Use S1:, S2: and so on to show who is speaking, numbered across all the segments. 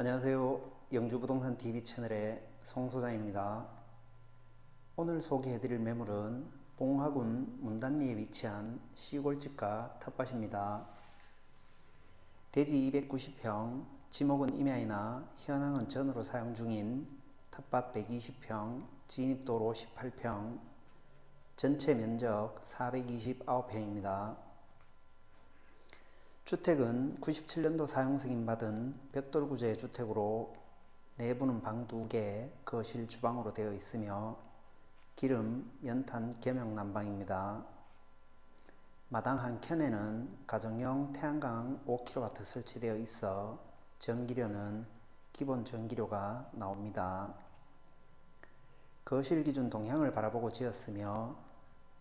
S1: 안녕하세요. 영주부동산 TV 채널의 송소장입니다. 오늘 소개해드릴 매물은 봉화군 문단리에 위치한 시골집과 텃밭입니다. 대지 290평, 지목은 임야이나 현황은 전으로 사용 중인 텃밭 120평, 진입도로 18평, 전체 면적 429평입니다. 주택은 97년도 사용 승인받은 벽돌구조의 주택으로 내부는 방 2개, 거실, 주방으로 되어 있으며 기름, 연탄, 겸용 난방입니다. 마당 한 켠에는 가정용 태양광 5kW 설치되어 있어 전기료는 기본 전기료가 나옵니다. 거실 기준 동향을 바라보고 지었으며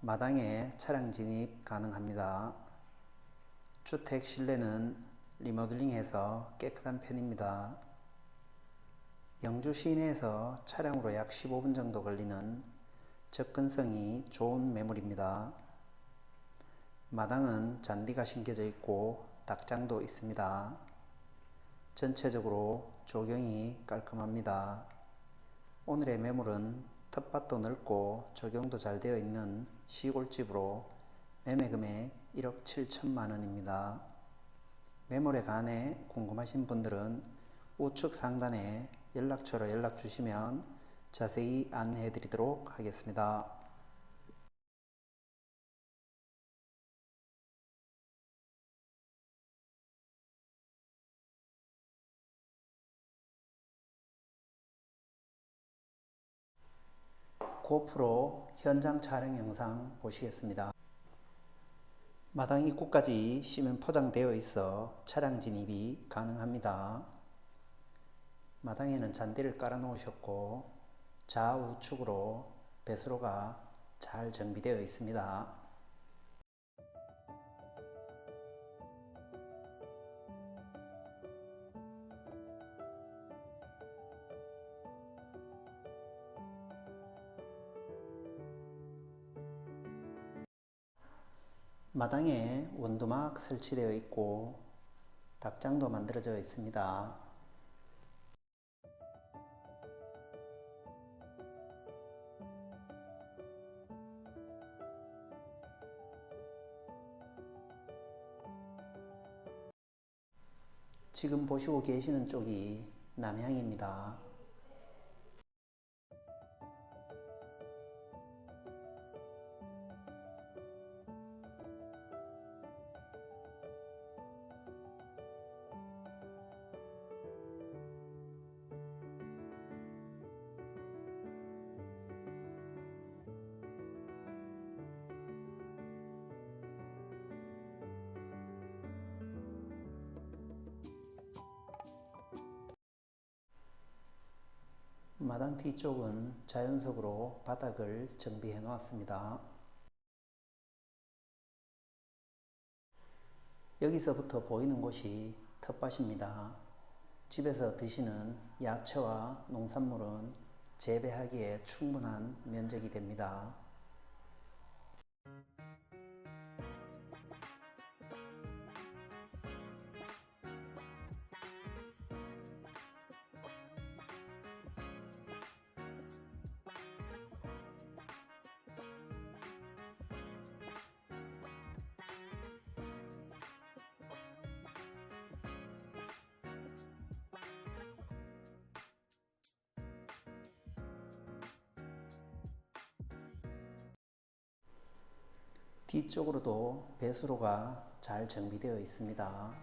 S1: 마당에 차량 진입 가능합니다. 주택 실내는 리모델링해서 깨끗한 편입니다. 영주 시내에서 차량으로 약 15분 정도 걸리는 접근성이 좋은 매물입니다. 마당은 잔디가 심겨져 있고 닭장도 있습니다. 전체적으로 조경이 깔끔합니다. 오늘의 매물은 텃밭도 넓고 조경도 잘 되어 있는 시골집으로 매매 금액 1억 7천만 원입니다. 매물에 관해 궁금하신 분들은 우측 상단에 연락처로 연락 주시면 자세히 안내해 드리도록 하겠습니다. 고프로 현장 촬영 영상 보시겠습니다. 마당 입구까지 시면 포장되어 있어 차량 진입이 가능합니다. 마당에는 잔디를 깔아 놓으셨고 좌우측으로 배수로가 잘 정비되어 있습니다. 마당에 원두막 설치되어 있고 닭장도 만들어져 있습니다. 지금 보시고 계시는 쪽이 남향입니다. 마당 뒤쪽은 자연석으로 바닥을 정비해 놓았습니다. 여기서부터 보이는 곳이 텃밭입니다. 집에서 드시는 야채와 농산물은 재배하기에 충분한 면적이 됩니다. 뒤쪽으로도 배수로가 잘 정비되어 있습니다.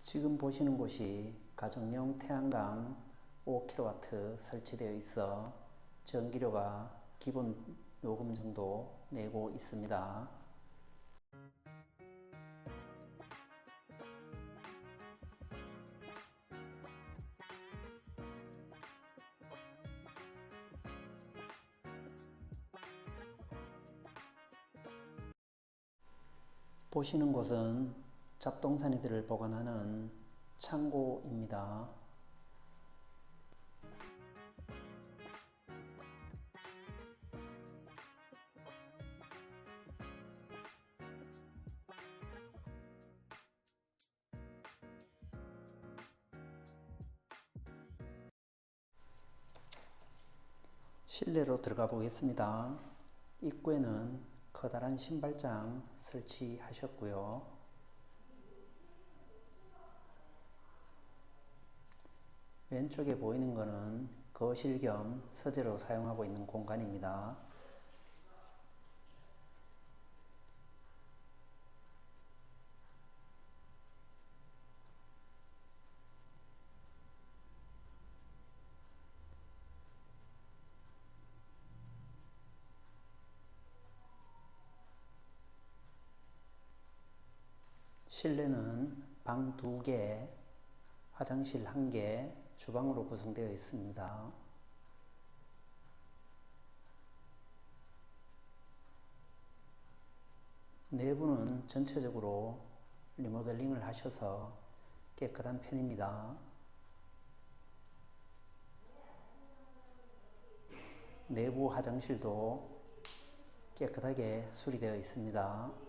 S1: 지금 보시는 곳이 가정용 태양광 5kW 설치되어 있어 전기료가 기본 요금 정도 내고 있습니다. 보시는 곳은 잡동사니들을 보관하는 창고입니다. 실내로 들어가 보겠습니다. 입구에는 커다란 신발장 설치하셨고요. 왼쪽에 보이는 것은 거실 겸 서재로 사용하고 있는 공간입니다. 실내는 방두 개, 화장실 한 개, 주방으로 구성되어 있습니다. 내부는 전체적으로 리모델링을 하셔서 깨끗한 편입니다. 내부 화장실도 깨끗하게 수리되어 있습니다.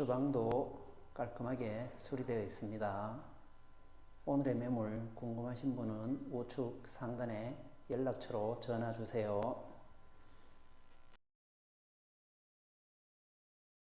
S1: 주방도 깔끔하게 수리되어 있습니다. 오늘의 매물 궁금하신 분은 우측 상단에 연락처로 전화 주세요.